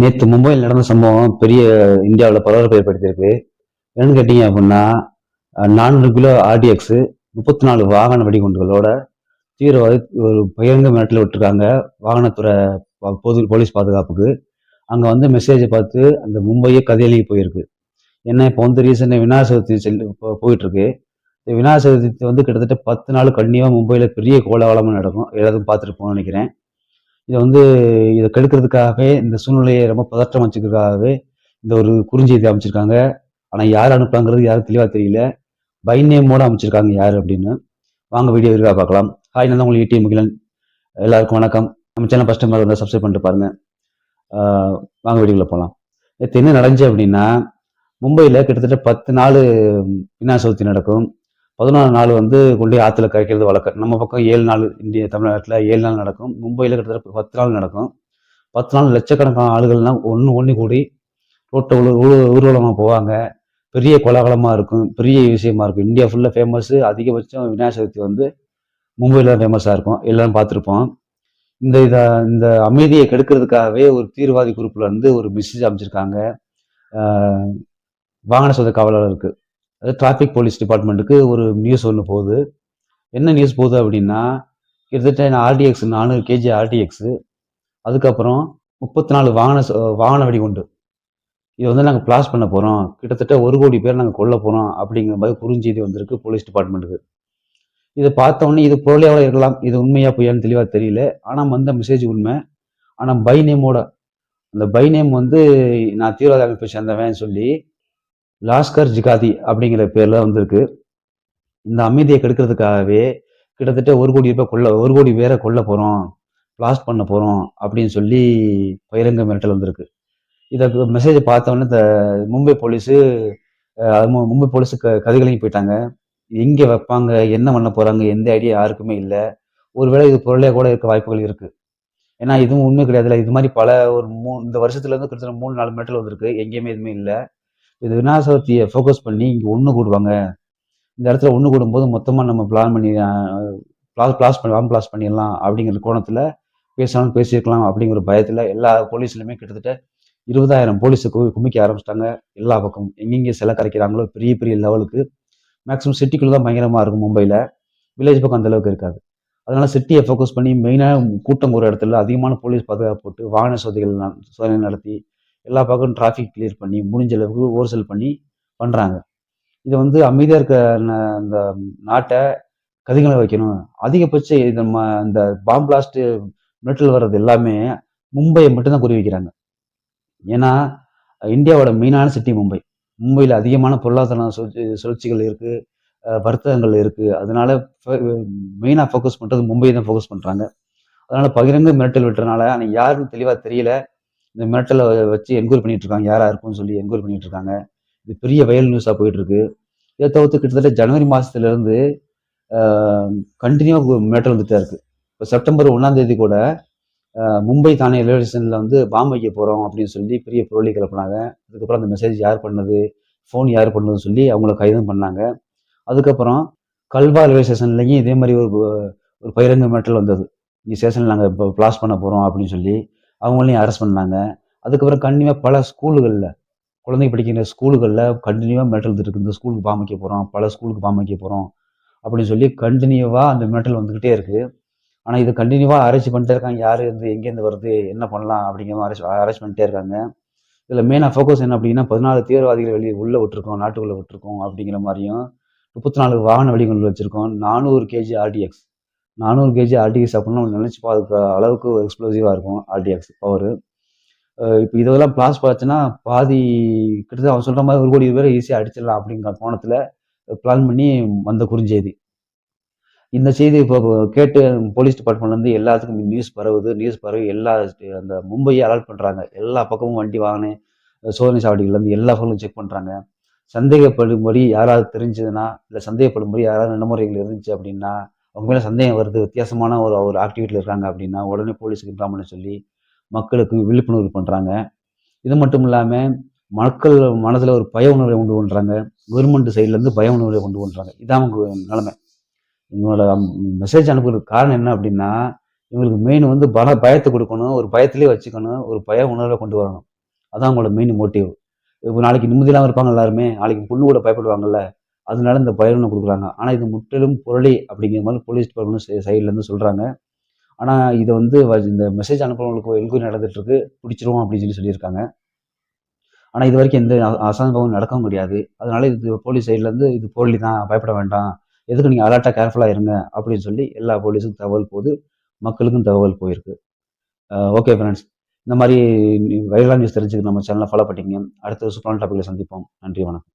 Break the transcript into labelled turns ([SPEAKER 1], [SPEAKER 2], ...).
[SPEAKER 1] நேற்று மும்பையில் நடந்த சம்பவம் பெரிய இந்தியாவில் பரபரப்பு ஏற்படுத்தியிருக்கு என்னன்னு கேட்டீங்க அப்படின்னா நானூறு கிலோ ஆர்டிஎக்ஸ் முப்பத்தி நாலு வாகன வெடிகுண்டுகளோட தீவிரவாதி ஒரு பகிரங்க மிரட்டில் விட்டுருக்காங்க வாகனத்துறை பொது போலீஸ் பாதுகாப்புக்கு. அங்கே வந்து மெசேஜை பார்த்து அந்த மும்பையே கதையிலேயே போயிருக்கு. ஏன்னா இப்போ வந்து ரீசெண்டாக விநாயகர் சதுர்த்தி செல்லு இப்போ இந்த விநாயகர் சதுர்த்தி வந்து கிட்டத்தட்ட பத்து நாள் கண்டிப்பாக மும்பையில் பெரிய கோலாகலமாக நடக்கும். எல்லாத்தையும் பார்த்துருப்போம்னு நினைக்கிறேன். இதை வந்து இதை கெடுக்கிறதுக்காகவே இந்த சூழ்நிலையை ரொம்ப பதற்றம் வச்சுக்கிறதுக்காகவே இந்த ஒரு குறுஞ்செய்தி அமைச்சிருக்காங்க. ஆனால் யார் அனுப்புறாங்கிறது யாரும் தெளிவாக தெரியல. பை நேமோட அமைச்சிருக்காங்க யார் அப்படின்னு. வாங்க வீடியோ விரிவாக பார்க்கலாம். ஹாய் நான் தான் உங்களுக்கு ஏடிஎம் முகிலன். எல்லாருக்கும் வணக்கம். நம்ம சேனல் ஃபஸ்ட் டைம் சப்ஸ்கிரைப் பண்ணிட்டு பாருங்க. வாங்க வீடியோவில் போகலாம் நேற்று என்ன நடந்துச்சு அப்படின்னா மும்பையில் கிட்டத்தட்ட பத்து நாள் பின்னா சவுத்தி நடக்கும். பதினொன்று நாள் வந்து கொண்டு ஆற்றுல கரைக்கிறது வழக்கம். நம்ம பக்கம் ஏழு நாள் இந்திய தமிழ்நாட்டில் ஏழு நாள் நடக்கும். மும்பையில் கிட்டத்தட்ட பத்து நாள் நடக்கும். பத்து நாள் லட்சக்கணக்கான ஆளுகள்லாம் ஒன்று ஒன்று கூடி ரோட்டை ஊர்வலமாக போவாங்க. பெரிய கோலாகலமாக இருக்கும். பெரிய விஷயமா இருக்கும். இந்தியா ஃபுல்லாக ஃபேமஸ்ஸு அதிகபட்சம் விநாயகர் சதுர்த்தி வந்து மும்பையில் தான் ஃபேமஸாக இருக்கும். எல்லாரும் பார்த்துருப்போம். இந்த இதை இந்த அமைதியை கெடுக்கிறதுக்காகவே ஒரு தீவிரவாதி குரூப்பில் வந்து ஒரு மெசேஜ் அமைச்சிருக்காங்க. வாகன சொந்த காவலருக்கு டிராஃபிக் போலீஸ் டிபார்ட்மெண்ட்டுக்கு ஒரு நியூஸ் ஒன்று போகுது. என்ன நியூஸ் போகுது அப்படின்னா கிட்டத்தட்ட ஆர்டிஎக்ஸ் நானூறு கேஜி ஆர்டிஎக்ஸு அதுக்கப்புறம் முப்பத்தி நாலு வாகன ச- வாகன வெடிகுண்டு. இது வந்து நாங்கள் பிளாஸ் பண்ண போகிறோம் கிட்டத்தட்ட ஒரு கோடி பேர் நாங்கள் கொல்ல போகிறோம் அப்படிங்கிற மாதிரி குறுஞ்செய்தி வந்திருக்கு போலீஸ் டிபார்ட்மெண்ட்டுக்கு இதை பார்த்தோன்னே இது பொருளையாக இருக்கலாம். இது உண்மையாக பொய்யான்னு தெளிவாக தெரியல. ஆனால் வந்த மெசேஜ் உண்மை. ஆனால் பை நேமோட அந்த பை நேம் வந்து நான் தீவிரவாத அமைப்பை சேர்ந்தவன் சொல்லி லாஸ்கர் ஜிகாதி அப்படிங்கிற பேர்ல வந்திருக்கு. இந்த அமைதியை கெடுக்கிறதுக்காகவே கிட்டத்தட்ட ஒரு கோடி ரூபாய் கொள்ள ஒரு கோடி பேரை கொல்ல போறோம் பிளாஸ்ட் பண்ண போறோம் அப்படின்னு சொல்லி பகிரங்க மிரட்டல் வந்திருக்கு. இதை மெசேஜை பார்த்தோன்னே இந்த மும்பை போலீஸு அது மும்பை போலீஸு க கதிகலங்கி போயிட்டாங்க. எங்கே வைப்பாங்க என்ன பண்ண போறாங்க எந்த ஐடியா யாருக்குமே இல்லை. ஒருவேளை இது பொருளே கூட இருக்க வாய்ப்புகள் இருக்கு. ஏன்னா இதுவும் உண்மை கிடையாதுல்ல. இது மாதிரி பல ஒரு மூ இந்த வருஷத்துல இருந்து கிட்டத்தட்ட மூணு நாலு மிரட்டல் வந்திருக்கு. எங்கேயுமே எதுவுமே இல்லை. இது விநாயகர் சதுர்த்தியை ஃபோக்கஸ் பண்ணி இங்கே ஒன்று கூடுவாங்க. இந்த இடத்துல ஒன்று கூடும்போது மொத்தமாக நம்ம பிளான் பண்ணி பிளாஸ் பிளாஸ் பண்ணி வாம் பிளாஸ் பண்ணிடலாம் அப்படிங்கிற கோணத்தில் பேசலாம் பேசியிருக்கலாம் அப்படிங்கிற பயத்தில் எல்லா போலீஸ்லையுமே கிட்டத்தட்ட இருபதாயிரம் போலீஸை குமிக்க ஆரம்பிச்சிட்டாங்க எல்லா பக்கம் எங்கெங்கே சிலை கரைக்கிறாங்களோ பெரிய பெரிய லெவலுக்கு மேக்ஸிமம் சிட்டிக்குள்ளே தான் பயங்கரமாக இருக்கும் மும்பையில் வில்லேஜ் பக்கம் அந்தளவுக்கு இருக்காது. அதனால் சிட்டியை ஃபோக்கஸ் பண்ணி மெயினாக கூட்டம் ஒரு இடத்துல அதிகமான போலீஸ் பாதுகாப்பு போட்டு வாகன சோதனைகள் சோதனை நடத்தி எல்லா பக்கம் டிராஃபிக் கிளியர் பண்ணி முடிஞ்ச அளவுக்கு ஓர்சல் பண்ணி பண்ணுறாங்க இதை வந்து அமைதியாக இருக்க ந- நாட்டை கதிகளை வைக்கணும். அதிகபட்ச இது நம்ம இந்த பாம் பிளாஸ்ட்டு மிரட்டல் வர்றது எல்லாமே மும்பையை மட்டும்தான் குறி வைக்கிறாங்க. ஏன்னா இந்தியாவோட மெயினான சிட்டி மும்பை. மும்பையில் அதிகமான பொருளாதார சுழற்சி சுழற்சிகள் இருக்குது வர்த்தகங்கள் இருக்குது அதனால மெயினாக ஃபோக்கஸ் பண்ணுறது மும்பை தான் ஃபோக்கஸ் பண்ணுறாங்க அதனால் பகிரங்க மிரட்டல் விட்டுறனால ஆனால் யாருன்னு தெளிவாக தெரியல. இந்த மிரட்டலை வச்சு என்கொயரி பண்ணிட்டு இருக்காங்க யாரா இருக்கும்னு சொல்லி என்கொயரி பண்ணிட்டு இருக்காங்க இது பெரிய வயல் நியூஸாக போயிட்டு இருக்கு இதை தவிர்த்து கிட்டத்தட்ட ஜனவரி மாசத்துல இருந்து கண்டினியூவாக மிரட்டல் வந்துட்டே இருக்கு. இப்போ செப்டம்பர் ஒன்றாம் தேதி கூட மும்பை தானே ரயில்வே ஸ்டேஷனில் வந்து பாம் வைக்க போகிறோம் அப்படின்னு சொல்லி பெரிய புரளி கிளப்பினாங்க. அதுக்கப்புறம் அந்த மெசேஜ் யார் பண்ணது ஃபோன் யார் பண்ணதுன்னு சொல்லி அவங்கள கைதும் பண்ணாங்க. அதுக்கப்புறம் கல்வா ரயில்வே ஸ்டேஷன்லையும் இதே மாதிரி ஒரு ஒரு பயிரங்க மிரட்டல் வந்தது. இங்கே ஸ்டேஷனில் நாங்கள் இப்போ பிளாஸ் பண்ண போகிறோம் அப்படின்னு சொல்லி அவங்களையும் அரெஸ்ட் பண்ணாங்க. அதுக்கப்புறம் கண்டினியூவாக பல ஸ்கூலுகளில் குழந்தை படிக்கிற ஸ்கூலுகளில் கண்டினியூவாக மிரட்டல் வந்துட்டு இருக்கு இந்த ஸ்கூலுக்கு பாம் போகிறோம் பல ஸ்கூலுக்கு பாம் போகிறோம் அப்படின்னு சொல்லி கண்டினியூவாக அந்த மிரட்டல் வந்துக்கிட்டே இருக்குது ஆனால் இது கண்டினியூவாக அரேஞ்ச் பண்ணிட்டே இருக்காங்க. யார் இருந்து எங்கேருந்து வருது என்ன பண்ணலாம் அப்படிங்கிற மாதிரி ஆராய்ச்சி அரேஞ்ச் பண்ணிட்டே இருக்காங்க. இதில் மெயினாக ஃபோக்கஸ் என்ன அப்படின்னா பதினாலு தீவிரவாதிகள் வெளியே உள்ளே விட்டுருக்கோம் நாட்டுக்குள்ளே விட்டுருக்கோம் அப்படிங்கிற மாதிரியும் முப்பத்தி நாலு வாகன வெடிகுண்டு வச்சுருக்கோம். நானூறு கேஜி ஆர்டிஎக்ஸ் நானூறு கேஜி ஆர்டிஎக்ஸ் அப்படின்னா நம்ம நினச்சி பார்க்க அளவுக்கு எக்ஸ்ப்ளோசிவாக இருக்கும் ஆர்டிஎக்ஸ் பவர் இப்போ இதெல்லாம் பிளாஸ் பார்த்துன்னா பாதி கிட்டத்தட்ட அவன் சொல்கிற மாதிரி ஒரு கோடி பேரை ஈஸியாக அடிச்சிடலாம் அப்படிங்கிற கோணத்தில் பிளான் பண்ணி வந்த குறுஞ்செய்தி. இந்த செய்தி இப்போ கேட்டு போலீஸ் டிபார்ட்மெண்ட்லேருந்து எல்லாத்துக்கும் நியூஸ் பரவுது. நியூஸ் பரவி எல்லா அந்த மும்பையை அலர்ட் பண்ணுறாங்க எல்லா பக்கமும் வண்டி வாங்கினேன் சோதனை சாவடிகள்லேருந்து எல்லா பக்கமும் செக் பண்ணுறாங்க சந்தேகப்படும்படி யாராவது தெரிஞ்சதுன்னா இல்லை சந்தேகப்படும்படி யாராவது நடைமுறைகள் இருந்துச்சு அப்படின்னா அவங்க மேலே சந்தேகம் வருது வித்தியாசமான ஒரு ஒரு ஆக்டிவிட்டியில் இருக்காங்க அப்படின்னா உடனே போலீஸுக்கு இன்ஃபார்ம் பண்ண சொல்லி மக்களுக்கு விழிப்புணர்வு பண்ணுறாங்க இது மட்டும் இல்லாமல் மக்கள் மனதில் ஒரு பய உணர்வை கொண்டு பண்ணுறாங்க கவர்மெண்ட் சைட்லேருந்து பய உணர்வை கொண்டு பண்ணுறாங்க இதான் அவங்க நிலைமை. இவங்களோட மெசேஜ் அனுப்புறதுக்கு காரணம் என்ன அப்படின்னா இவங்களுக்கு மெயின் வந்து பல பயத்தை கொடுக்கணும் ஒரு பயத்திலே வச்சுக்கணும் ஒரு பய உணர்வை கொண்டு வரணும். அதான் அவங்களோட மெயின் மோட்டிவ் இப்போ நாளைக்கு நிம்மதியெல்லாம் இருப்பாங்க எல்லாருமே. நாளைக்கு பொண்ணு கூட பயப்படுவாங்கல்ல. அதனால இந்த பயிர்னு கொடுக்குறாங்க. ஆனால் இது முற்றிலும் புரளி அப்படிங்கிற மாதிரி போலீஸ் டிபார்ட்மெண்ட் சைட்லேருந்து சொல்கிறாங்க ஆனால் இதை வந்து வ- இந்த மெசேஜ் அனுப்புறவங்களுக்கு என்கொயரி நடந்துட்டுருக்கு பிடிச்சிருவோம் அப்படின்னு சொல்லி சொல்லியிருக்காங்க. ஆனால் இது வரைக்கும் எந்த அசாங்கமும் நடக்கவும் கிடையாது அதனால இது போலீஸ் சைட்லேருந்து இது போலி தான் பயப்பட வேண்டாம். எதுக்கு நீங்கள் அலர்ட்டாக கேர்ஃபுல்லாக இருங்க அப்படின்னு சொல்லி எல்லா போலீஸுக்கும் தகவல் போகுது மக்களுக்கும் தகவல் போயிருக்கு. ஓகே ஃப்ரெண்ட்ஸ் இந்த மாதிரி வைரலாக நியூஸ் தெரிஞ்சுக்க நம்ம சேனலை ஃபாலோ பண்ணிக்கங்க. அடுத்த சூப்பரான டாப்பிக்கில் சந்திப்போம். நன்றி வணக்கம்.